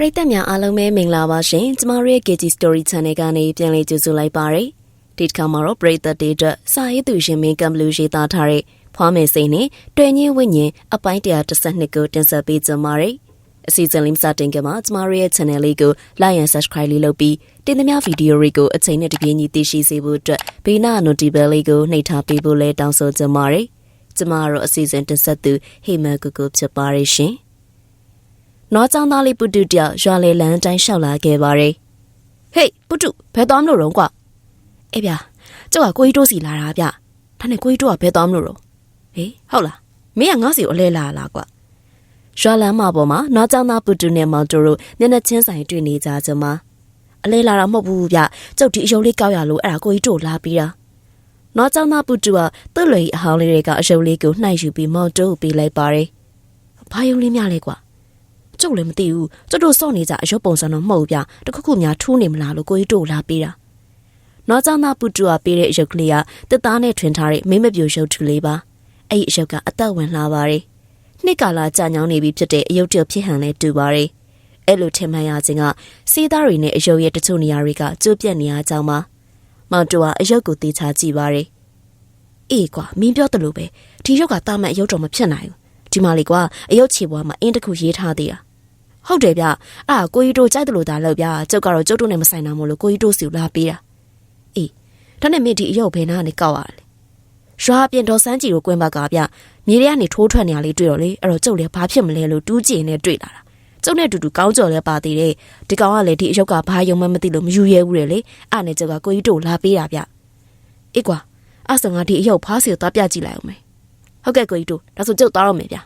ပရိသတ်များအားလုံးပဲမင်္ဂလာပါရှင်ကျမတို့ရဲ့ KG Story Channel ကနေပြန်လည်ကြိုဆိုလိုက်ပါရစေဒီတစ်ခါမှာတော့ပရိသတ်တွေအတွက်စာရေးသူရှင်မင်းကံဘလူးရေးသားထားတဲ့ဖွားမယ်စိန်နဲ့တွေ့ညင်းဝိညာဉ်အပိုင်း112ကိုတင်ဆက်ပေးကြပါရစေအစီအစဉ်လေးစတင်ကြမှာကျမတို့ရဲ့ channel လေးကို like and subscribe လေးလုပ်ပြီးတင်သမျှဗီဒီယိုတွေကိုအချိန်နဲ့တပြေးညီသိရှိစေဖို့အတွက်ဘေးနာ notification လေးကိုနှိပ်ထားပေးဖို့လဲတောင်းဆိုကြပါရစေကျမတို့အစီအစဉ်တင်ဆက်သူဟေမန်ကူကူဖြစ်ပါရရှင်။ နွားချောင်းသားလေးပုတုတယောက်ရွာလေလန်းတိုင်းလျှောက်လာခဲ့ပါတယ်။ဟေးပုတုဘယ်သွားမလို့ရောကွာ။အေးဗျာကျောက်ကကိုကြီးတိုးစီလာတာဗျ။ဒါနဲ့ကိုကြီးတိုးကဘယ်သွားမလို့ရော။ဟေးဟုတ်လားမင်းကငါ့စီကိုအလဲလာလားကွာ။ရွာလန်းမပေါ်မှာနွားချောင်းသားပုတုနဲ့မောင်တိုတို့မျက်နှာချင်းဆိုင်တွေ့နေကြကြမှာအလဲလာတာမဟုတ်ဘူးဗျ။ကျုပ်ဒီအယုံလေးကောက်ရလို့အဲ့ဒါကိုကြီးတိုးလာပြီးတာ။နွားချောင်းသားပုတုကသူ့လွေအဟောင်းလေးတွေကအယုံလေးကိုနှိုက်ယူပြီးမောင်တိုးကိုပေးလိုက်ပါတယ်။ဘာယုံလေးများလဲကွာ။ ကျုပ်လည်းမသိဘူးကျုပ်တို့စော့နေကြအရုပ်ပုံစံတော့မဟုတ်ဗျတခုခုများထူးနေမလားလို့ကိုကြီးတို့လာပေးတာနောက်ကျသားပူတူကပေးတဲ့အရုပ်ကလေးကတက်သားနဲ့ထွင်ထားတဲ့မိမပြိုရုပ်ထူလေးပါအဲ့ဒီအရုပ်ကအသက်ဝင်လာပါတယ်နှစ်ကာလကြာညောင်းနေပြီဖြစ်တဲ့အရုပ်တဖြစ်ဟန်လဲတူပါတယ်အဲ့လိုထင်မှန်ရခြင်းကစီးသားတွေနဲ့အယုတ်ရဲ့တချို့နေရာတွေကကျိုးပြက်နေရကြောင်းပါမောင်တူကအယုတ်ကိုတေချာကြည့်ပါတယ်အေးကွာမင်းပြောတယ်လို့ပဲဒီရုပ်ကတာမန်အယုတ်တော်မဖြစ်နိုင်ဘူးဒီမလေးကွာအယုတ်ချေဘွားမှာအင်းတစ်ခုရေးထားသေးတာ ဟုတ်တယ်ဗျအဲ့ဒါကိုကြီးတို့ကြိုက်တယ်လို့ဒါလောက်ဗျကျုပ်ကတော့ကျုပ်တို့နဲ့မဆိုင်တာမို့လို့ကိုကြီးတို့စီလာပေးတာအေးဒါနဲ့မင်းဒီအရုပ်ဘယ်နာကနေကောက်ရလဲရွာပြင်တော်စန်းကြီးကိုကွင်းဘက်ကဗျမြေထဲကနေထိုးထွက်နေရလေးတွေ့တော့လေအဲ့တော့ကျုပ်လည်းဘာဖြစ်မလဲလို့တူးကြည့်နေတွေ့လာတာကျုပ်နဲ့အတူတူကောင်းကြော်လဲပါသေးတယ်ဒီကောင်ကလည်းဒီအရုပ်ကဘာယုံမှမသိလို့မယူရဲဘူးလေအဲ့နဲ့ကျုပ်ကကိုကြီးတို့လာပေးတာဗျအေးကွာအဲ့ဆိုငါဒီအရုပ်ဖားစီကိုသွားပြကြည့်လိုက်အောင်မယ်ဟုတ်ကဲ့ကိုကြီးတို့ဒါဆိုကျုပ်သွားတော့မယ်ဗျ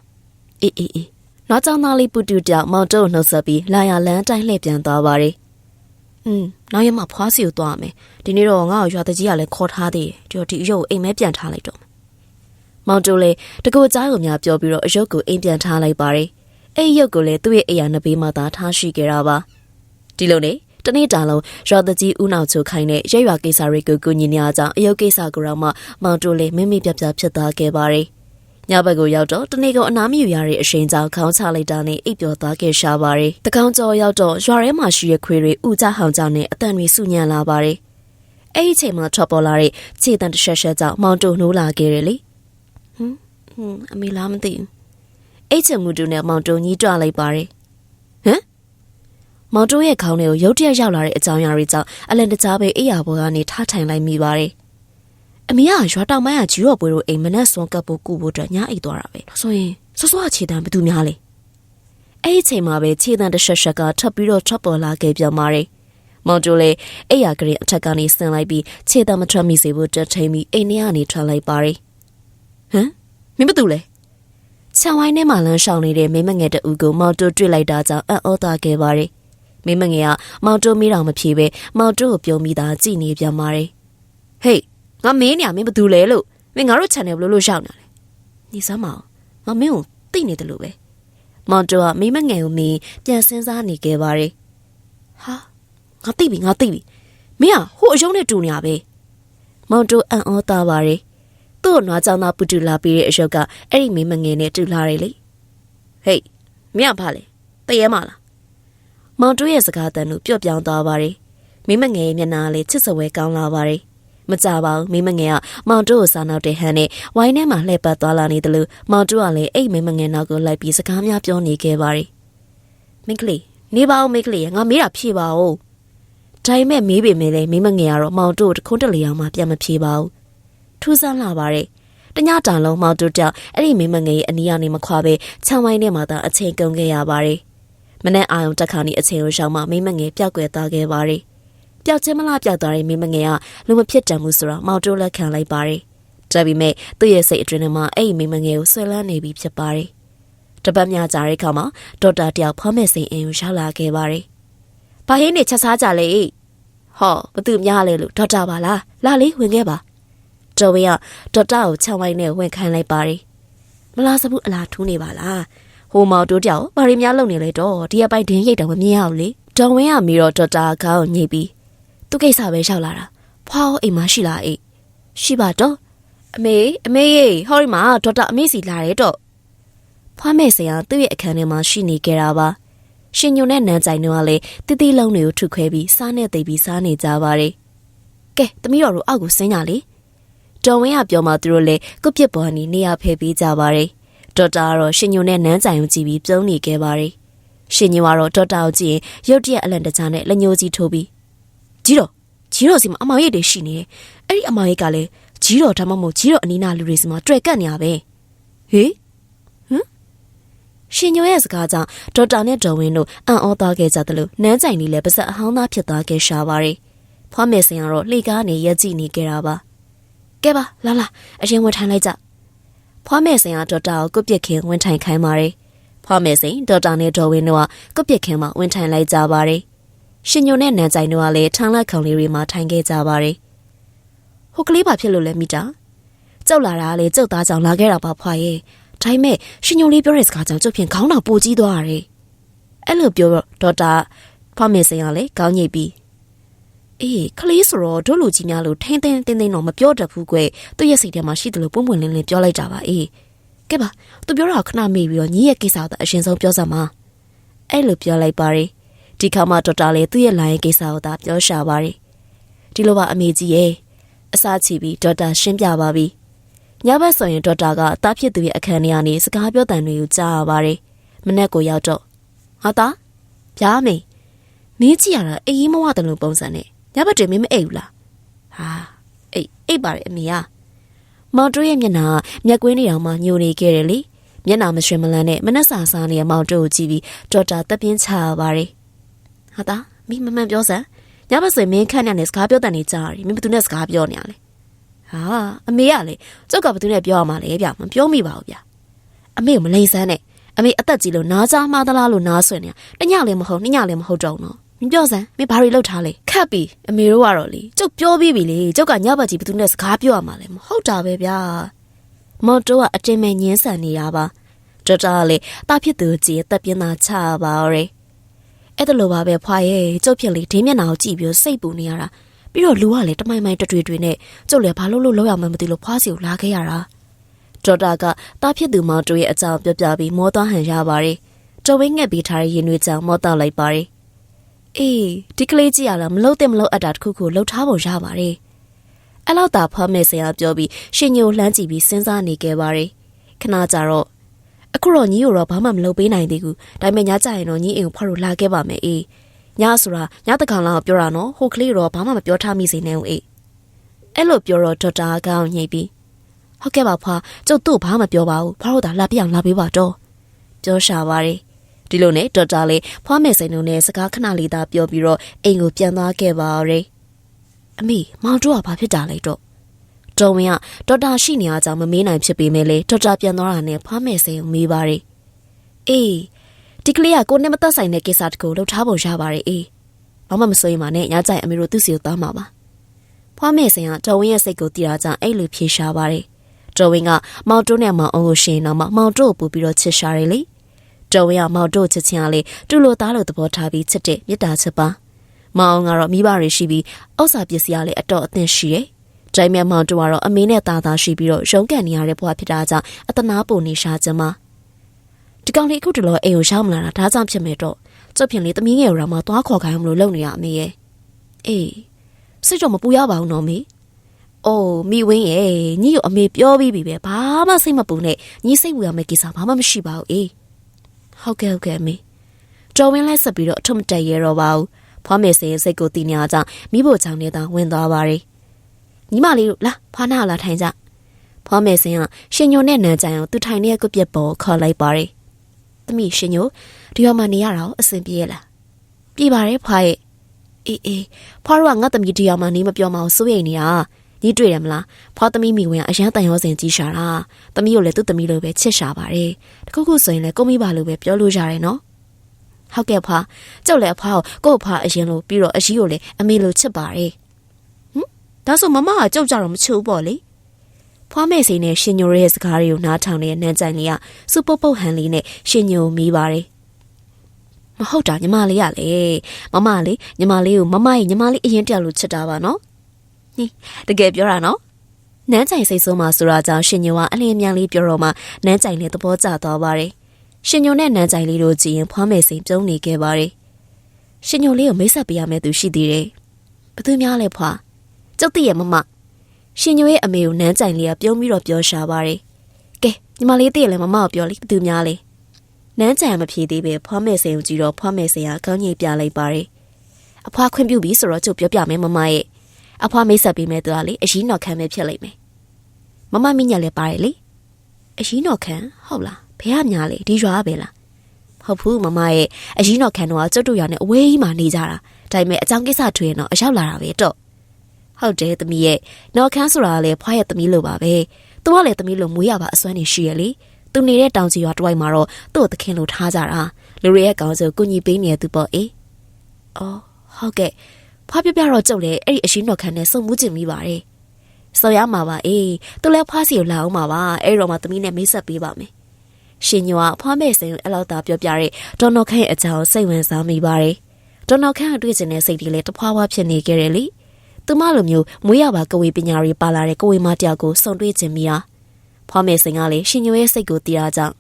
အေးအေးအေး နောက်ကျောင်းသားလေးပူတူတောင်မောင်တုံနှုတ်ဆက်ပြီးလာရလန်းတိုင်းလှည့်ပြန်သွားပါတယ်။อืมနောက်ရမဖွားစီကိုသွားမယ်။ဒီနေ့တော့ငါ့ကိုရွာတကြီးကလည်းခေါ်ထားသေးတယ်။ဒီတော့ဒီအရုပ်ကိုအိမ်မဲပြန်ထားလိုက်တော့မယ်။မောင်တုံလည်းတကူကြားကိုများပြောပြီးတော့အရုပ်ကိုအိမ်ပြန်ထားလိုက်ပါတယ်။အဲ့ဒီရုပ်ကိုလည်းသူ့ရဲ့အိယာနှစ်ဘေးမှာသာထားရှိခဲ့တာပါ။ဒီလိုနဲ့တနေ့တာလုံးရွာတကြီးဦးနောက်ချိုခိုင်းတဲ့ရဲရွာကိစ္စတွေကိုကူညီနေကြအောင်အယုတ်ကိစ္စကိုတော့မှမောင်တိုလေးမိမိပြပြဖြစ်သွားခဲ့ပါတယ်။ ညဘက်ကိုရောက်တော့တနေ့ကုန်အနားမယူရတဲ့အချိန်ကြောင့်ခေါင်းချလိုက်တာနဲ့အိပ်ပျော်သွားခဲ့ရှာပါတယ်။တကောင်ကျော်ရောက်တော့ရွာထဲမှာရှိတဲ့ခွေတွေဥကြဟောင်ကြနဲ့အတန်တွေစုညံလာပါတယ်။အဲ့ဒီအချိန်မှာထွက်ပေါ်လာတဲ့ခြေတံတစ်ချက်ချက်ကြောင့်မောင်တုံနှိုးလာခဲ့တယ်လေ။ဟွန်းဟွန်းအမေလားမသိဘူး။အဲ့ချင်မှုတူနဲ့မောင်တုံကြီးတွားလိုက်ပါတယ်။ဟမ်မောင်တိုးရဲ့ခေါင်းထဲကိုရုတ်တရက်ရောက်လာတဲ့အကြောင်းအရာတွေကြောင့်အလန်တကြားပဲအိယာဘောကနေထားထိုင်လိုက်မိပါတယ် အမေကရွာတောင်ပိုင်းကဂျီရော့ပွဲတို့အိမ်မနဲ့စွန်ကပ်ဖို့ကူဖို့အတွက်ညအိတ်သွားတာပဲဆိုရင်စောစောခြေတံဘသူများလဲအဲ့ဒီချိန်မှာပဲခြေတံတစ်ဆက်ဆက်ကထပ်ပြီးတော့ထွက်ပေါ်လာခဲ့ပြန်ပါတယ်မောင်တိုလေအိယာကလေးအထက်ကနေဆင်းလိုက်ပြီးခြေတံမထွက်မိစေဖို့တက်ထိန်ပြီးအိမ်ထဲကနေထွက်လိုက်ပါတယ်ဟမ်မင်းဘာတူလဲချောင်းဝိုင်းထဲမှာလမ်းရှောင်နေတဲ့မိမငယ်တအူကိုမောင်တိုတွေ့လိုက်တာကြောင့်အံ့ဩသွားခဲ့ပါတယ်မိမငယ်ကမောင်တိုမိတော်မဖြေပဲမောင်တိုကိုပြုံးမိတာကြည်နေပြန်ပါတယ်ဟေး ငါမင်းနေရမင်းဘာတူလဲလို့မင်းငါတို့ channel ဘလို့လို့ရှောက်နေလဲညီစမ်းမအောင်ငါမင်းကိုသိနေတယ်လို့ပဲမောင်တော်ကမိမငယ်ကိုမင်းပြန်စဉ်းစားနေခဲ့ပါတယ်ဟာငါသိပြီငါသိပြီမင်းကဟိုအယုံနဲ့တူနေရပဲမောင်တော်အံ့ဩသားပါတယ်သူ့နွားကြောင်သားပူတူလာပြီးတဲ့အယုတ်ကအဲ့ဒီမိမငယ်နဲ့တူလာတယ်လေဟေးမင်းကဘာလဲတရေမလားမောင်တို့ရဲ့စကားတန်ကိုပြော့ပြောင်းသွားပါတယ်မိမငယ်ရဲ့မျက်နှာလေးချစ်စပွဲကောင်းလာပါတယ် မကြပါဘူးမိမငယ်ကမောင်တို့ကိုစားနောက်တဲ့ဟန်နဲ့ဝိုင်းထဲမှာလှည့်ပတ်သွားလာနေတယ်လို့မောင်တို့ကလည်းအိတ်မိမငယ်နောက်ကိုလိုက်ပြီးစကားများပြောနေခဲ့ပါတယ်မိကလေးနေပါဦးမိကလေးငါမေးတာဖြေပါဦးဒါပေမဲ့မေးပေမဲ့လည်းမိမငယ်ကတော့မောင်တို့တခုံးတလေအောင်မှပြန်မဖြေပါဘူးထူးဆန်းလာပါတယ်တညတာလုံးမောင်တို့တောက်အဲ့ဒီမိမငယ်ရဲ့အနီးကနေမခွာပဲခြံဝိုင်းထဲမှာသာအချိန်ကုန်ခဲ့ရပါတယ်မနေ့အာရုံတက်ခါနီအချိန်ကိုရှောင်မှမိမငယ်ပျောက်ကွယ်သွားခဲ့ပါတယ် ပျောက်ချင်းမလားပျောက်သွားတဲ့မိမငယ်ကလူမဖြစ်တန်မှုဆိုတော့မောင်တိုးလက်ခံလိုက်ပါတယ်။ဒါပေမဲ့သူ့ရဲ့စိတ်အတွင်းထဲမှာအဲ့ဒီမိမငယ်ကိုဆွဲလန်းနေပြီဖြစ်ပါတယ်။တပတ်များကြာတဲ့အခါမှာဒေါက်တာတယောက်ဖွားမဲ့စိန်အင်းကိုရောက်လာခဲ့ပါတယ်။ဘာဟင်းနေချက်စားကြလေ။ဟောဘသူများလဲလို့ဒေါက်တာပါလား။လာလေးဝင်ခဲ့ပါ။တော်ဝင်းကဒေါက်တာကိုခြံဝိုင်းနဲ့ဝင်ခိုင်းလိုက်ပါတယ်။မလားစဘူးအလားထူးနေပါလား။ဟိုမောင်တိုးတယောက်ဘာရီများလုံနေလဲတော့ဒီအပိုက်ဒင်းရိတ်တော့မမြင်ရဘူးလေ။တော်ဝင်းကမီတော့ဒေါက်တာခေါင်းညှိပြီး သူ့ကိစ္စပဲလျှောက်လာတာဖွားအိမ်မှာရှိလားအိရှိပါတော့အမေအမေရေဟောဒီမှာဒေါက်တာအမေစီလာတယ်တော့ဖွားမဲ့ဆရာသူ့ရဲ့အခန်းထဲမှာရှိနေကြတာပါရှင်ညိုနဲ့နန်းကြိုင်တို့ကလည်းတိတိလုံးတွေကိုထုခွဲပြီးစားနဲ့သိပ်ပြီးစားနေကြပါတယ်။ကဲသမီးတော်တို့အောက်ကိုဆင်းကြလေ။တော်ဝင်းကပြောမှသူတို့လည်းကုတ်ပြစ်ပေါ်ကနေနေရာဖယ်ပေးကြပါတယ်။ဒေါက်တာကတော့ရှင်ညိုနဲ့နန်းကြိုင်ကိုကြည့်ပြီးပြုံးနေခဲ့ပါတယ်။ရှင်ညိုကတော့ဒေါက်တာကိုကြည့်ရင်ရုတ်တရက်အလန့်တကြားနဲ့လက်ညှိုးကြီးထိုးပြီး ကြီးတော်ကြီးတော်စီမှာအမောင်ရိပ်တွေရှိနေတယ်။အဲ့ဒီအမောင်ရိပ်ကလည်းကြီးတော်ဒါမှမဟုတ်ကြီးတော်အနီးနာလူတွေစီမှာတွေ့ကပ်နေရပဲ။ဟေးရှင်ညိုရဲ့စကားကြောင့်ဒေါက်တာနဲ့ဒေါ်ဝင်းတို့အံ့ဩသွားခဲ့ကြသလိုနန်းကြိုင်လေးလည်းပါစက်အဟောင်းသားဖြစ်သွားခဲ့ရှာပါတယ်။ဖွားမယ်စင်ကတော့လှေကားနေရက်ကြည့်နေကြတာပါ။ကဲပါလာလာအရင်ဝင်ထိုင်လိုက်ကြ။ဖွားမယ်စင်ကဒေါက်တာကိုကုတ်ပြစ်ခင်းဝင်ထိုင်ခိုင်းပါတယ်။ဖွားမယ်စင်ဒေါက်တာနဲ့ဒေါ်ဝင်းတို့ကကုတ်ပြစ်ခင်းမှာဝင်ထိုင်လိုက်ကြပါတယ်။ ရှင်ညိုနဲ့နန်းကြိုင်တို့ကလည်းထန်းလက်ခုံလေးတွေမှာထိုင်ခဲ့ကြပါတယ်။ဟိုကလေးဘာဖြစ်လို့လဲမိတာ။ကြောက်လာတာကလေကြောက်သားကြောင့်လာခဲ့တာပါဖွားရဲ့။ဒါပေမဲ့ရှင်ညိုလေးပြောတဲ့စကားကြောင့်ကျုပ်ဖြင့်ခေါင်းတော်ပိုကြီးသွားရတယ်။အဲ့လိုပြောတော့ဒေါက်တာဖောက်မေစင်ကလည်းခေါင်းညိတ်ပြီးအေးခလေးဆိုတော့တို့လူကြီးများလို့ထင်းထင်းတင်းတင်းတော့မပြောတတ်ဘူးကွ။သူ့ရဲ့စိတ်ထဲမှာရှိတယ်လို့ပုံပွင့်လင်းလင်းပြောလိုက်တာပါအေး။ကဲပါသူပြောတာခဏမေ့ပြီးတော့ညီရဲ့ကိစ္စကိုအရင်ဆုံးပြောစမ်းပါ။အဲ့လိုပြောလိုက်ပါရီ ဒီခါမှဒေါက်တာလည်းသူ့ရဲ့လိုင်းကိစ္စကိုသာပြောရှာပါရီဒီလိုပါအမေကြီးရဲ့အစားချီပြီးဒေါက်တာရှင်းပြပါပြီ။ညဘက်ဆိုရင်ဒေါက်တာကတားဖြစ်သူရဲ့အခန်းထဲကနေစကားပြောတန်တွေကိုကြားရပါတယ်။မနက်ကိုရောက်တော့ဟာသားဗျာမေမင်းကြည့်ရတာအေးမဝတယ်လို့ပုံစံနဲ့ညဘက်တွေမင်းမအိပ်ဘူးလား။ဟာအိပ်အိပ်ပါတယ်အမေကမောင်တို့ရဲ့မျက်နှာမျက်ကွင်းတွေတောင်မှညိုနေခဲ့တယ်လေ။မျက်နှာမရွှင်မလန်းနဲ့မနှက်စာစားနေတဲ့မောင်တို့ကိုကြည့်ပြီးဒေါက်တာတက်ပြင်းချရပါတယ်။ ဟာသားမင်းမမှန်ပြောစမ်းညဘက်ဆိုရင်မင်းခန့်နဲ့စကားပြောတန်နေကြရတယ်မင်းဘယ်သူနဲ့စကားပြောနေရလဲဟာအမေကလေကျုပ်ကဘသူနဲ့ပြောရမှာလဲဗျမပြောမိပါဘူးဗျအမေကိုမလိန်ဆန်းနဲ့အမေအသက်ကြီးလို့နားကြားမှားသလားလို့နားဆွနေတညလည်းမဟုတ်ညလည်းမဟုတ်တော့နော်မပြောစမ်းမဘာတွေလုပ်ထားလဲခတ်ပြီအမေတို့ကတော့လေကျုပ်ပြောပြီးပြီလေကျုပ်ကညဘက်ကြီးဘသူနဲ့စကားပြောရမှာလဲမဟုတ်တာပဲဗျာမော်တိုကအတင်မဲ့ညင်းဆန်နေတာပါဒေါက်တာကလေတာဖြစ်သူကြီးအသက်ပြင်းသားချပါရဲ အဲ့ဒါလိုပါပဲဖွာရဲ့ကျုပ်ဖြစ်လေဒင်းမျက်နှာကိုကြည့်ပြီးစိတ်ပူနေရတာပြီးတော့လူကလည်းတမိုင်မိုင်တွေ့တွေ့နဲ့ကျုပ်လည်းဘာလို့လို့လောက်ရမှမသိလို့ဖွားစီကိုလာခဲ့ရတာဒေါက်တာကတားဖြစ်သူမောင်တို့ရဲ့အကြောင်းပြောပြပြီးမောသားဟန်ရပါတယ်တော်ဝင်းငှက်ပြီးထားတဲ့ရင်တွေကြောင့်မောသားလိုက်ပါတယ်အေးဒီကလေးကြည့်ရလားမလို့တဲ့မလို့အပ်တာတခုခုလှုပ်ထားဖို့ရပါတယ်အဲ့လောက်သာဖွားမယ်ဆရာပြောပြီးရှင်ညိုလှမ်းကြည့်ပြီးစဉ်းစားနေခဲ့ပါတယ်ခဏကြာတော့ အခုတော့ညီတို့တော့ဘာမှမလုပ်ပေးနိုင်သေးဘူးဒါပေမဲ့ညကြရင်တော့ညီအိမ်ကိုဖွားလို့လာခဲ့ပါမယ်အေးညဆိုတာညတကောင်လောက်ပြောတာနော်ဟိုကလေးတော့ဘာမှမပြောထားမိစေနဲ့ဦးအေးအဲ့လိုပြောတော့ဒေါက်တာကကောင်းညိတ်ပြီးဟုတ်ကဲ့ပါဖွာကျုပ်တို့ဘာမှမပြောပါဘူးဖွာတို့သာလာပြအောင်လာပေးပါတော့ပြောရှာပါတယ်ဒီလိုနဲ့ဒေါက်တာလေးဖွာမယ်စိန်တို့နဲ့စကားခဏလေးသာပြောပြီးတော့အိမ်ကိုပြန်သွားခဲ့ပါရယ်အမေမောင်တို့ကဘာဖြစ်တာလဲတော့ တော်ဝင်ကဒေါက်တာရှိနေအားကြောင့်မမေးနိုင်ဖြစ်ပေမဲ့လေဒေါက်တာပြန်သွားတာနဲ့ဖွာမယ်စိန်ကိုမေးပါရယ်အေးဒီကလေးကကိုနဲ့မသက်ဆိုင်တဲ့ကိစ္စတကူလှုပ်ထားဖို့ရပါတယ်အေးဘာမှမစိုးရင်ပါနဲ့ညကြိုင်အမေတို့သူ့စီကိုသားမှာပါဖွားမေစင်ကတော်ဝင်းရဲ့စိတ်ကိုတီးတာကြောင့်အဲ့လိုဖြေရှားပါတယ်တော်ဝင်းကမောင်တိုးနဲ့မောင်အောင်ကိုရှင်တော့မှမောင်တိုးကိုပူပြီးတော့ချစ်ရှာတယ်လေတော်ဝင်းကမောင်တိုးချစ်ချင်းကလေတူလိုသားလိုသဘောထားပြီးချစ်တဲ့မေတ္တာချစ်ပါမောင်အောင်ကတော့မိဘတွေရှိပြီးဥစ္စာပစ္စည်းကလည်းအတော့အသင့်ရှိတယ်။ ကြိုင်မြမောင်တို့ကတော့အမေနဲ့သားသားရှိပြီးတော့ရုံးကန်နေရတဲ့ဘဝဖြစ်တာကြောင့်အတနာပုံနေရှာခြင်းမှာဒီကောင်လေးအခုတလောအိမ်ကိုရောက်မလာတာဒါကြောင့်ဖြစ်မဲ့တော့ကျုပ်ဖြင့်လေသမီးငယ်ရောမှသွားခေါ်ခိုင်းမလို့လုပ်နေရအမေရဲ့အေးစိတ်တော့မပူရပါဘူးနော်မေအိုးမိဝင်းရဲ့ညီကိုအမေပြောပြီးပြီပဲဘာမှစိတ်မပူနဲ့ညီစိတ်ပူရမယ့်ကိစ္စဘာမှမရှိပါဘူးအေးဟုတ်ကဲ့ဟုတ်ကဲ့အမေတော်ဝင်းလဲဆက်ပြီးတော့အထုံးတက်ရတော့ပါဘူးဖွားမယ်စင်ရဲ့စိတ်ကိုတီးနေအောင်ကြောင့်မိဖို့ချောင်းနေတာဝင်သွားပါရီ ညီမလေးတို့လာဖွားနာလာထိုင်ကြဖွားမယ်စင်ကရှင်ညိုနဲ့နန်းကြိုင်အောင်သူထိုင်နေတဲ့ကုပြက်ပေါ်ခေါ်လိုက်ပါရီသမီးရှင်ညိုဒီရောမှနေရတာအဆင်ပြေလားပြေပါတယ်ဖွားရဲ့အေးအေးဖွားတို့ကငါသမီးဒီရောမှနေမပြောမအောင်စိုးရိမ်နေတာညီတွေ့တယ်မလားဖွားသမီးမိဝင်ကအရန်တန်ရောစင်ကြီးရှာတာသမီးကိုလည်းသူ့သမီးလိုပဲချစ်ရှာပါတယ်တခုခုဆိုရင်လည်းကိုမိပါလိုပဲပြောလို့ရတယ်နော်ဟုတ်ကဲ့ဖွာကြောက်လည်းအဖွာကိုကို့ဖွာအရင်လိုပြီးတော့အရှိကိုလည်းအမေလိုချစ်ပါတယ်ဟမ် ဒါဆိုမမကကြောက်ကြတော့မချူပေါ့လေဖွားမဲ့စိန်နဲ့ရှင်ညိုရဲ့စကားတွေကိုနားထောင်နေတဲ့နန်းကြိုင်လေးကစူပုတ်ပုတ်ဟန်လေးနဲ့ရှင်ညိုမိပါတယ်မဟုတ်တာညီမလေးကလေမမလေးညီမလေးကိုမမရဲ့ညီမလေးအရင်တယောက်လိုချစ်တာပါနော်ဟိတကယ်ပြောတာနော်နန်းကြိုင်စိတ်ဆိုးမှဆိုတာကြောင့်ရှင်ညိုကအလင်းအမြန်လေးပြောတော့မှနန်းကြိုင်လည်းသဘောကျသွားပါတယ်ရှင်ညိုနဲ့နန်းကြိုင်လေးတို့ကြည့်ရင်ဖွားမယ်စိန်ပြုံးနေခဲ့ပါတယ်ရှင်ညိုလေးကိုမိတ်ဆက်ပေးရမယ့်သူရှိသေးတယ်ဘသူများလဲဖွာ ကျုပ်သိရဲ့မမရှင်ညိုရဲ့အမေကိုနန်းကြိုင်လေးကပြုံးပြီးတော့ပြောရှာပါတယ်ကဲညီမလေးသိရလဲမမကိုပြောလိဘသူများလဲနန်းကြိုင်မဖြေသေးပဲဖွားမယ်စိန်ကိုကြည့်တော့ဖွားမယ်စိန်ကကောင်းကြီးပြလိုက်ပါတယ်အဖွားခွင့်ပြုပြီဆိုတော့ကျုပ်ပြောပြမယ်မမရဲ့အဖွားမိတ်ဆက်ပေးမယ်သူကလေအရင်တော့ခံပဲဖြစ်လိမ့်မယ်မမမိညာလည်းပါတယ်လေအရင်တော့ခံဟုတ်လားဘယ်ကများလဲဒီရွာပဲလားဟုတ်ဘူးမမရဲ့အရင်တော့ခံတော့ကျုပ်တို့ရွာနဲ့အဝေးကြီးမှာနေကြတာဒါပေမဲ့အကြောင်းကိစ္စထွေရင်တော့အရောက်လာတာပဲတော့ ဟုတ်တယ်သမီးရဲ့နော်ခန်းဆိုတာကလည်းဖွားရဲ့သမီးလိုပါပဲသူကလည်းသမီးလိုမွေးရပါအစွမ်းနေရှိရလေသူနေတဲ့တောင်ကြီးရွာတစ်ဝိုက်မှာတော့သူ့ကိုသခင်လိုထားကြတာလူတွေရဲ့ကောင်းစုကုညီပေးနေတဲ့သူပေါ့အေးအော်ဟုတ်ကဲ့ဖွားပြပြတော့ကျုပ်လည်းအဲ့ဒီအရင်တော့ခံနဲ့စုံမှုကျင်မိပါတယ်ဆော်ရမှာပါအေးသူလည်းဖွားစီကိုလာအောင်ပါပါအဲ့တော့မှသမီးနဲ့မိတ်ဆက်ပေးပါမယ်ရှင်ညွာဖွားမဲ့စိန်ကိုအဲ့လောက်သာပြောပြတဲ့ဒေါ်နော်ခန့်ရဲ့အကြောင်းစိတ်ဝင်စားမိပါတယ်ဒေါ်နော်ခန့်ကတွေ့ကျင်တဲ့စိတ်တွေလည်းတဖွာဖွာဖြစ်နေကြတယ်လေ သူမလိုမျိုးမွေးရပါကဝေပညာတွေပါလာတဲ့ကဝေမတယောက်ကိုစုံတွေ့ခြင်းမိတာဖွားမဲ့စိန်ကလည်းရှင်ညွာရဲ့စိတ်ကိုတီးအားကြောင့်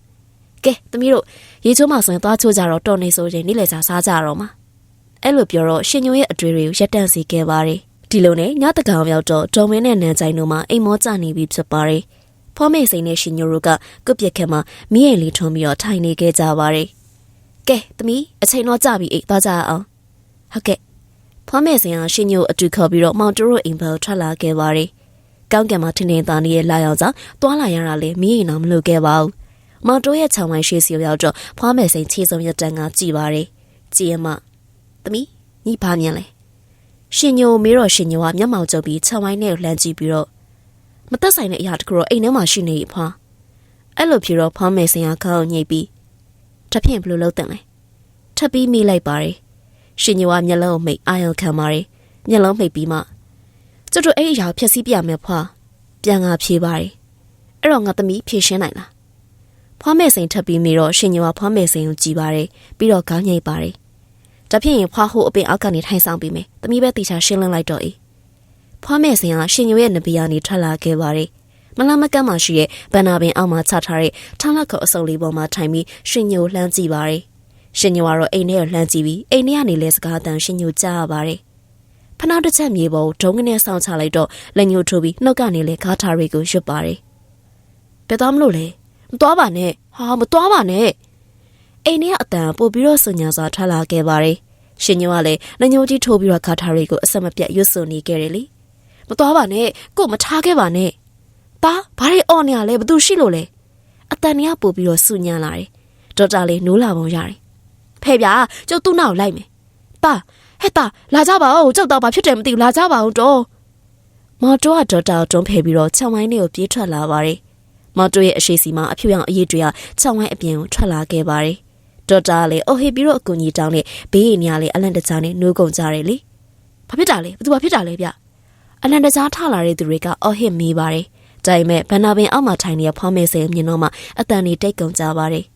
ကဲသမီးတို့ရေချိုးမှဆိုရင်သွားချိုးကြတော့တော်နေဆိုရင်နေ့လည်စာစားကြတော့မှာအဲ့လိုပြောတော့ရှင်ညွာရဲ့အတွေ့တွေကိုရက်တန့်စီခဲ့ပါတယ်ဒီလိုနဲ့ညတကောင်ရောက်တော့ဒေါ်မင်းနဲ့နန်းချိုင်တို့မှအိမ်မောကြနေပြီဖြစ်ပါတယ်။ဖောမေစိန်နဲ့ရှင်ညိုတို့ကကုတ်ပြက်ခက်မှာမိရင်လေးထွန်းပြီးတော့ထိုင်နေခဲ့ကြပါတယ်။ကဲသမီးအချိန်တော့ကြပြီအိတ်သွားကြအောင်။ဟုတ်ကဲ့ ဖောမေစိန်ကရှင်ညိုအတူခေါ်ပြီးတော့မောင်တိုးတို့အိမ်ဘက်ထွက်လာခဲ့ပါတယ်။ကောင်းကင်မှာထင်းထင်းသားနေတဲ့လာရောက်စားတွားလာရတာလေမိရင်တော့မလုပ်ခဲ့ပါဘူး။မောင်တိုးရဲ့ခြောင်ဝိုင်းရှိစီရောက်တော့ဖောမေစိန်ခြေစုံရတန်ကကြည်ပါတယ်။ကြည်ရမသမီးညီဘာမြန်လဲ။ရှင်ညိုမေးတော့ရှင်ညိုကမျက်မှောင်ကျုပ်ပြီးခြံဝိုင်းနဲ့လှမ်းကြည့်ပြီးတော့မသက်ဆိုင်တဲ့အရာတခုတော့အိမ်ထဲမှာရှိနေဖွာအဲ့လိုဖြစ်တော့ဖွားမယ်စင်ကခေါင်းညိတ်ပြီးတဖြင့်ဘလို့လုံးတင်လဲထပ်ပြီးမိလိုက်ပါတယ် ရှင်ညိုကမျက်လုံးမိတ်အာရုံခံပါတယ်မျက်လုံးမိတ်ပြီးမှကျတို့အဲ့အရာဖြက်စီးပြမယ်ဖွာပြန်ငါဖြေပါတယ်အဲ့တော့ငါသမီးဖြေရှင်းနိုင်လားဖွားမယ်စိန်ထပ်ပြီးမိတော့ရှင်ညိုကဖွားမယ်စိန်ကိုကြည်ပါတယ်ပြီးတော့ခေါင်းညိတ်ပါတယ်တဖြင့်ရင်ဖွားဟိုအပင်အောက်ကနေထိုင်ဆောင်ပြီးမယ်သမီးပဲတီချာရှင်းလင်းလိုက်တော့အေးဖွားမဲ့စင်ကရှင်ညိုရဲ့နဘေးကနေထွက်လာခဲ့ပါတယ်။မလမကမ်းမှာရှိတဲ့ဗန္နာပင်အောက်မှာချထားတဲ့ထောင်းလက်ခုပ်အစုပ်လေးပေါ်မှာထိုင်ပြီးရှင်ညိုလှမ်းကြည့်ပါတယ်။ ရှင်ညိုကတော့အိမ်ထဲကိုလှမ်းကြည့်ပြီးအိမ်ထဲကနေလဲစကားတန်ရှင်ညိုကြားရပါတယ်။ဖနာတစ်ချက်မြေပေါ်ဒုံကနေဆောင်းချလိုက်တော့လက်ညှိုးထိုးပြီးနှုတ်ကနေလဲကားထားတွေကိုရွတ်ပါတယ်။ဘယ်တော့မလို့လဲမသွားပါနဲ့ဟာမသွားပါနဲ့အိမ်ထဲကအတန်ပို့ပြီးတော့စညာစွာထွက်လာခဲ့ပါတယ်။ရှင်ညိုကလည်းလက်ညှိုးကြီးထိုးပြီးတော့ကားထားတွေကိုအဆက်မပြတ်ရွတ်ဆိုနေခဲ့တယ်လေ။မသွားပါနဲ့ကို့မထားခဲ့ပါနဲ့ပါဘာတွေအော်နေရလဲဘသူရှိလို့လဲအတန်နေရပို့ပြီးတော့စူညံလာတယ်ဒေါက်တာလေးနိုးလာပုံရတယ် ဖဲ့ဗျာကျုပ်သူ့နောက်လိုက်မယ်ပါဟဲ့တာလာကြပါဦးကျုပ်တော့ဘာဖြစ်တယ်မသိဘူးလာကြပါဦးတော့မော်တော်ကဒေါက်တာတွန်းဖဲပြီးတော့ခြံဝိုင်းလေးကိုပြေးထွက်လာပါတယ်မော်တော်ရဲ့အရှိစီမှာအဖြူရောင်အရေးတွေကခြံဝိုင်းအပြင်ကိုထွက်လာခဲ့ပါတယ်ဒေါက်တာလည်းအိုဟေပြီးတော့အကူကြီးတောင်းနဲ့ဘေးရင်နေရလေအလန့်တကြားနဲ့နှိုးကုန်ကြတယ်လေဘာဖြစ်တာလဲဘသူဘာဖြစ်တာလဲဗျအလန်တကြားထလာတဲ့သူတွေကအော်ဟစ်မိပါတယ်။ဒါပေမဲ့ဘန္နာပင်အောက်မှာထိုင်နေတဲ့ဖွားမေစဲမြင်တော့မှအတန်နေတိတ်ကုန်ကြပါတယ်။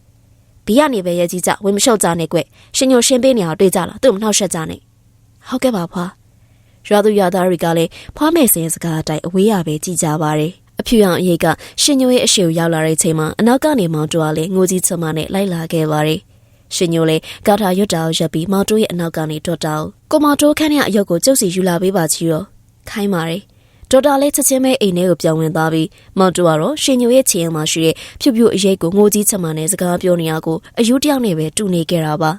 ဘီကနေပဲရဲကြီးကြဝင်းမလျှော့ကြနဲ့ကွ။ရှင်ညိုရှင်းပေးနေအောင်တွေ့ကြလားသူ့မနှောက်ရှက်ကြနဲ့။ဟုတ်ကဲ့ပါဖွာ။ရွာသူရွာသားတွေကလည်းဖွားမေစဲစကားအတိုင်းအဝေးရပဲကြည်ကြပါတယ်။အဖြူရောင်အရေးကရှင်ညိုရဲ့အရှိကိုရောက်လာတဲ့ချိန်မှာအနောက်ကနေမောင်တိုကလည်းငိုကြီးချမနဲ့လိုက်လာခဲ့ပါတယ်။ရှင်ညိုလည်းကာထာရွတ်တာကိုရပ်ပြီးမောင်တိုရဲ့အနောက်ကနေထွက်တာကိုမောင်တိုခန့်တဲ့အယုတ်ကိုကျုပ်စီယူလာပေးပါချီရောခိုင်းပါတယ် ဒေါက်တာလည်းချက်ချင်းပဲအိမ်ထဲကိုပြောင်းဝင်သွားပြီးမောင်တူကတော့ရှင်ညိုရဲ့ခြေရမှာရှိတဲ့ဖြူဖြူအရိပ်ကိုငိုကြီးချမနဲ့စကားပြောနေရကိုအယူတယောက်နဲ့ပဲတူနေကြတာပါ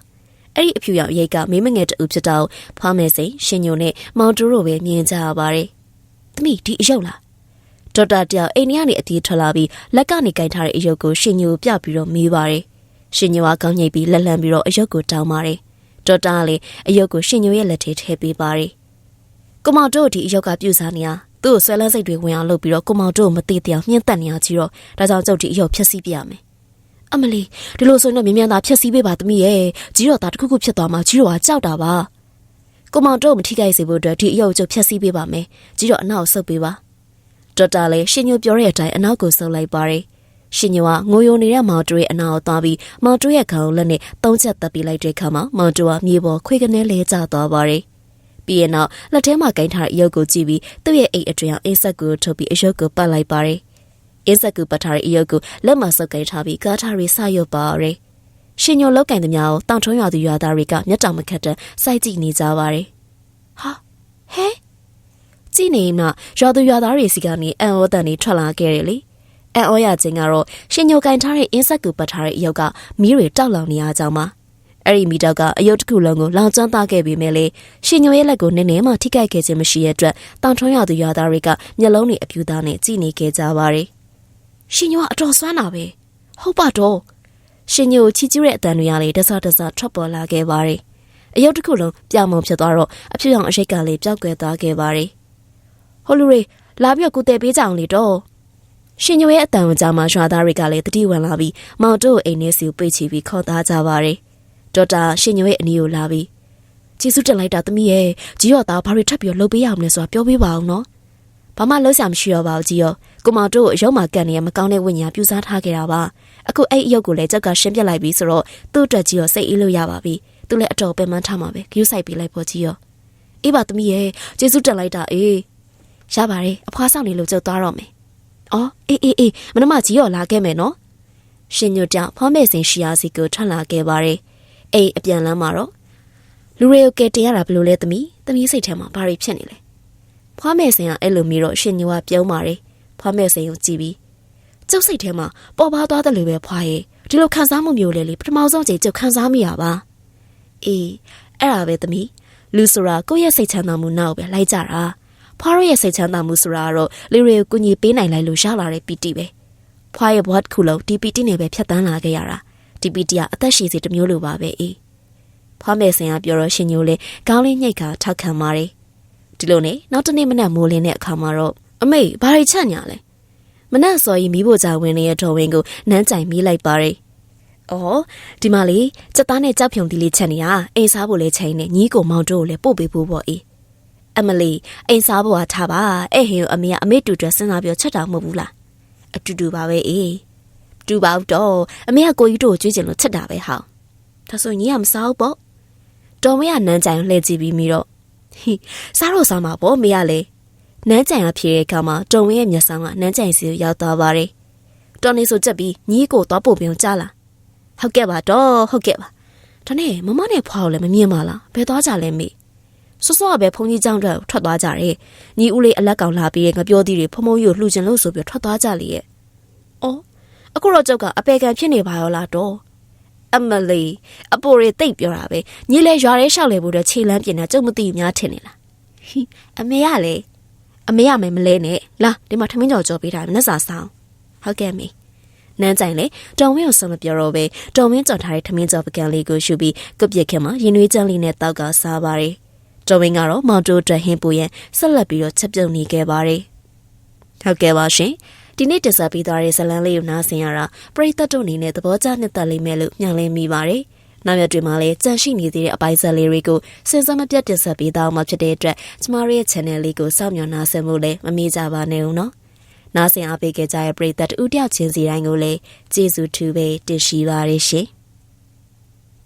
အဲ့ဒီအဖြူရောင်ရိပ်ကမင်းမငယ်တူဖြစ်တော့ဖွားမယ်စိန်ရှင်ညိုနဲ့မောင်တူတို့ပဲမြင်ကြရပါတယ်သမီးဒီအယုတ်လားဒေါက်တာတယောက်အိမ်ထဲကနေအတီးထွက်လာပြီးလက်ကနေကင်ထားတဲ့အယုတ်ကိုရှင်ညိုပြပြီးတော့မေးပါတယ်ရှင်ညိုကကောင်းညိတ်ပြီးလက်လန့်ပြီးတော့အယုတ်ကိုတောင်းပါတယ်ဒေါက်တာကလည်းအယုတ်ကိုရှင်ညိုရဲ့လက်ထဲထည့်ပေးပါတယ်ကိုမောင်တို့ဒီအယောက်ကပြုစားနေရ သူ့ကိုဆွဲလန်းစိတ်တွေဝင်အောင်လုပ်ပြီးတော့ကိုမောင်တို့မသေးတရားမြင့်တက်နေရကြီးတော့ဒါကြောင့်ကျုပ်ဒီအယောက်ဖြက်စီးပြရမယ်။အမလီဒီလိုဆိုရင်တော့မြင်မြန်သာဖြက်စီးပေးပါသမီးရဲ့ကြီးတော့ဒါတခုခုဖြစ်သွားမှကြီးတော့ကကြောက်တာပါ။ကိုမောင်တို့မထိခိုက်စေဖို့အတွက်ဒီအယောက်ကျုပ်ဖြက်စီးပေးပါမယ်။ကြီးတော့အနောက်ဆုပ်ပေးပါ။ဒေါက်တာလည်းရှင်ညိုပြောတဲ့အတိုင်းအနောက်ကိုဆုပ်လိုက်ပါရယ်။ရှင်ညိုကငိုယိုနေတဲ့မောင်တိုးရဲ့အနာကိုသွားပြီးမောင်တိုးရဲ့ခေါင်းလက်နဲ့သုံးချက်တပ်ပြီးလိုက်တဲ့အခါမှာမောင်တိုးကမြေပေါ်ခွေကနေလဲကျသွားပါရယ်။ ပြီးရင်တော့လက်ထဲမှာကင်ထားတဲ့အယုတ်ကိုကြည့်ပြီးသူ့ရဲ့အိတ်အတွင်းအောင်အင်းဆက်ကိုထုတ်ပြီးအယုတ်ကိုပတ်လိုက်ပါတယ်။အင်းဆက်ကိုပတ်ထားတဲ့အယုတ်ကိုလက်မှာဆုပ်ကင်ထားပြီးကားထားရီဆရွတ်ပါရယ်ရှင်ညိုလောက်ကင်သမျှကိုတောင်ထုံးရွာသူရွာသားတွေကမျက်တောင်မခတ်တဲ့စိုက်ကြည့်နေကြပါတယ်။ဟာဟဲကြည့်နေမှရွာသူရွာသားတွေစီကနေအန်အောတန်တွေထွက်လာခဲ့တယ်လေ။အန်အောရခြင်းကတော့ရှင်ညိုကင်ထားတဲ့အင်းဆက်ကူပတ်ထားတဲ့အရုပ်ကမီးတွေတောက်လောင်နေရကြောင်းပါ။ အဲ့ဒီမီတောက်ကအယုတ်တစ်ခုလုံးကိုလောင်ကျွမ်းသားခဲ့ပြီးမဲ့လေရှင်ညိုရဲ့လက်ကိုနည်းနည်းမှထိခိုက်ခဲ့ခြင်းမရှိတဲ့အတွက်တောင်ထုံးရွာသူရွာသားတွေကမျက်လုံးတွေအပြူသားနဲ့ကြည့်နေခဲ့ကြပါတယ်။ရှင်ညိုကအတော်ဆွမ်းတာပဲ။ဟုတ်ပါတော့။ရှင်ညိုချီကျူးတဲ့အတန်တွေကလေတဆတဆထွက်ပေါ်လာခဲ့ပါတယ်။အယုတ်တစ်ခုလုံးပြောင်မုံဖြစ်သွားတော့အဖြစ်အောင်အရှိတ်ကလေးပျောက်ကွယ်သွားခဲ့ပါတယ်။ဟိုလူတွေလာပြီးတော့ကိုတဲ့ပေးကြအောင်လေတော့။ရှင်ညိုရဲ့အတန်ဝကြားမှာရွာသားတွေကလည်းတတိဝင်လာပြီးမောင်တို့အိမ်ထဲစီကိုပိတ်ချပြီးခေါ်သားကြပါတယ်။ ဒေါက်တာရှင်ညိုရဲ့အနီကိုလာပြီးကျေးဇူးတင်လိုက်တာသမီးရဲ့ကြီးရောသားဘာတွေထပ်ပြီးတော့လုပ်ပေးရမလဲဆိုတာပြောပေးပါအောင်နော်။ဘာမှလုံးဆရာမရှိတော့ပါဘူးကြီးရောကိုမောင်တို့အယုံမှာကန်နေရမကောင်းတဲ့ဝိညာဉ်ပြူစားထားခဲ့တာပါအခုအဲ့အယုတ်ကိုလည်းကြောက်ကရှင်းပြလိုက်ပြီဆိုတော့သူ့အတွက်ကြီးရောစိတ်အေးလို့ရပါပြီသူလည်းအတော်ပင်ပန်းထားမှာပဲဂယူးဆိုင်ပေးလိုက်ဖို့ကြီးရောအေးပါသမီးရဲ့ကျေးဇူးတင်လိုက်တာအေးရပါတယ်အဖွားဆောင်နေလို့ကြောက်သွားတော့မယ်အော်အေးအေးအေးမနမကြီးရောလာခဲ့မယ်နော်ရှင်ညွတ်ကြောင့်ဖောမဲစင်ရှီယာစီကိုထွက်လာခဲ့ပါတယ် အိမ်အပြန်လမ်းမှာတော့လူတွေကိုကဲတင်ရတာဘယ်လိုလဲသမီးသမီးစိတ်ထဲမှာဘာတွေဖြစ်နေလဲဖွားမဲစင်ကအဲ့လိုမျိုးတော့ရှင်ညိုကပြုံးပါတယ်ဖွားမဲစင်ကိုကြည့်ပြီးကျုပ်စိတ်ထဲမှာပေါ်ပါသွားတယ်လို့ပဲဖွားရဲ့ဒီလိုခံစားမှုမျိုးလေလေပထမဆုံးချိန်ကျုပ်ခံစားမိရပါအေးအဲ့ဒါပဲသမီးလူဆိုတာကိုယ့်ရဲ့စိတ်ချမ်းသာမှုနောက်ပဲလိုက်ကြတာဖွားရဲ့စိတ်ချမ်းသာမှုဆိုတာကတော့လူတွေကိုကူညီပေးနိုင်လိုက်လို့ရလာတဲ့ပီတိပဲဖွားရဲ့ဘဝတစ်ခုလုံးဒီပီတိနဲ့ပဲဖြတ်တန်းလာခဲ့ရတာ ဒီပီတိကအသက်ရှည်စီတစ်မျိုးလိုပါပဲအေးဖွားမဲစင်ကပြောတော့ရှင်ညိုလေကောင်းလေးညိတ်ခါထောက်ခံပါတယ်ဒီလိုနဲ့နောက်တနေ့မနက်မိုးလင်းတဲ့အခါမှာတော့အမေဘာတွေချက်ညာလဲမနက်စော်ကြီးမိဖို့ကြဝင်နေတဲ့တော်ဝင်းကိုနန်းကြိုင်မိလိုက်ပါတယ်။အော်ဒီမှာလေစက်သားနဲ့ကြောက်ဖြုံတီလေးချက်နေရအိမ်စားဖို့လဲချိန်နေညီကိုမောင်တို့ကိုလည်းပို့ပေးဖို့ပေါ့အေး။အမလီအိမ်စားဖို့ကထားပါအဲ့ဟင်ကိုအမေကအမေတူတွယ်စဉ်းစားပြောချက်တာမဟုတ်ဘူးလား။အတူတူပါပဲအေး။ တူပါဦးတော့အမေကကိုကြီးတို့ကိုကြွေးကျင်လို့ချက်တာပဲဟော။ဒါဆိုညီကမစားဘူးပေါ့။တော်မရနန်းကြိုင်လှည့်ကြည့်ပြီးပြီးတော့ဟိစားတော့စားမှာပေါ့မေကလည်းနန်းကြိုင်ကဖြေတဲ့အခါမှာတုံဝင်းရဲ့မျက်စောင်းကနန်းကြိုင်စီကိုရောက်သွားပါတယ်။တော်နေဆိုချက်ပြီးညီကိုသွားပို့ပြုံကြားလာ။ဟုတ်ကဲ့ပါတော့ဟုတ်ကဲ့ပါ။ဒါနဲ့မမနဲ့ဖွားကိုလည်းမမြင်ပါလား။ဘယ်သွားကြလဲမေ။စောစောကပဲဖုန်ကြီးကျောင်းအတွက်ထွက်သွားကြတယ်။ညီဦးလေးအလက်ကောင်လာပြီးငပြောသီးတွေဖုံဖုံကြီးကိုလှူချင်လို့ဆိုပြီးထွက်သွားကြလေရဲ့။အော် အခုတော့ကျောက်ကအပေကံဖြစ်နေပါရောလားတော့။အမလီအပိုတွေတိတ်ပြောတာပဲညီလေရွာရဲလျှောက်လေဖို့တော့ခြေလမ်းပြင်တာကျုပ်မသိဘူးများထင်နေလားဟိအမေကလေအမေရမယ်မလဲနဲ့လာဒီမှာထမင်းကြော်ကြော်ပေးတာမနှက်စာဆောင်ဟုတ်ကဲ့မေနန်းကြိုင်လေတောင်ဝင်းကိုစမပြောတော့ပဲတောင်ဝင်းကြော်ထားတဲ့ထမင်းကြော်ပကံလေးကိုရှုပြီးကုတ်ပြက်ခင်မှာရင်နွေးကြမ်းလေးနဲ့တောက်ကစားပါတယ်တောင်ဝင်းကတော့မောင်တိုးအတွက်ဟင်းပူရင်ဆက်လက်ပြီးတော့ချက်ပြုတ်နေခဲ့ပါတယ်ဟုတ်ကဲ့ပါရှင် ဒီနေ့တင်ဆက်ပေးသွားတဲ့ဇလန်းလေးကိုနားဆင်ရတာပရိသတ်တို့အနေနဲ့သဘောကျနှစ်သက်လိမ့်မယ်လို့ညှော်လင့်မိပါတယ်။နောက်ရက်တွေမှာလည်းကြန့်ရှိနေသေးတဲ့အပိုင်းဆက်လေးတွေကိုစဉ်စမပြတ်တင်ဆက်ပေးသွားမှာဖြစ်တဲ့အတွက်ကျမတို့ရဲ့ channel လေးကိုစောင့်မျှော်နားဆင်ဖို့လည်းမမေ့ကြပါနဲ့ဦးနော်။နားဆင်အားပေးကြတဲ့ပရိသတ်တူတယောက်ချင်းစီတိုင်းကိုလည်းကျေးဇူးထူးပဲတင်ရှိပါရရှင်။